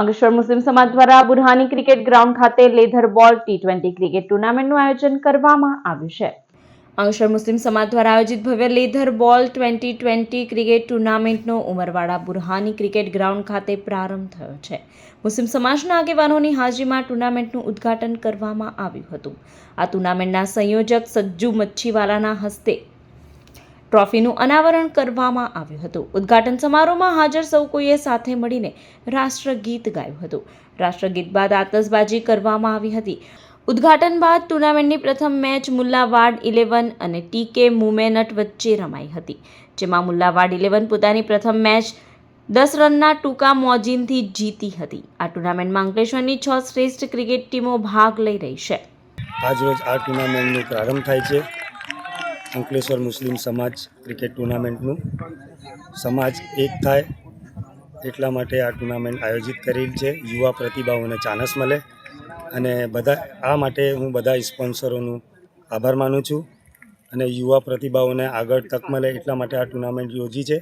અંકલેશ્વર મુસ્લિમ સમાજ દ્વારા બુરહાની ક્રિકેટ ગ્રાઉન્ડ ખાતે leather ball T twenty cricket ટુર્નામેન્ટનું આયોજન કરવામાં આવ્યું છે. અંકલેશ્વર મુસ્લિમ સમાજ દ્વારા આયોજિત ભવ્ય leather ball twenty twenty cricket ટુર્નામેન્ટનો Umarwada Burhani cricket ground ખાતે પ્રારંભ થયો છે. મુસ્લિમ સમાજના આગેવાનોની હાજરીમાં ટુર્નામેન્ટનું ઉદ્ઘાટન કરવામાં આવ્યું હતું. આ ટુર્નામેન્ટના સંયોજક સજ્જુ મચ્છીવાલાના હસ્તે ટ્રોફીનું અનાવરણ કરવામાં આવ્યું હતું. ઉદ્ઘાટન સમારોહમાં હાજર સૌ કોઈએ સાથે મળીને રાષ્ટ્રગીત ગાયું હતું. રાષ્ટ્રગીત બાદ આતશબાજી કરવામાં આવી હતી. ઉદ્ઘાટન બાદ ટુર્નામેન્ટની પ્રથમ મેચ મુલ્લાવાડ ઇલેવન અને ટીકે મુમેનટ વચ્ચે રમાઈ હતી, જેમાં મુલ્લાવાડ ઇલેવન પોતાની પ્રથમ મેચ દસ રનના ટૂંકા મોજીનથી જીતી હતી. આ ટુર્નામેન્ટમાં અંકલેશ્વરની છ શ્રેષ્ઠ ક્રિકેટ ટીમો ભાગ લઈ રહી છે. આજરોજ આ ટુર્નામેન્ટનો પ્રારંભ થાય છે. અંકલેશ્વર મુસ્લિમ સમાજ ક્રિકેટ ટુર્નામેન્ટનું. સમાજ એક થાય એટલા માટે આ ટુર્નામેન્ટ આયોજિત કરેલ છે. યુવા પ્રતિભાઓને ચાન્સ મળે અને બધા, આ માટે હું બધા સ્પોન્સરોનું આભાર માનું છું અને યુવા પ્રતિભાઓને આગળ તક મળે એટલા માટે આ ટુર્નામેન્ટ યોજી છે.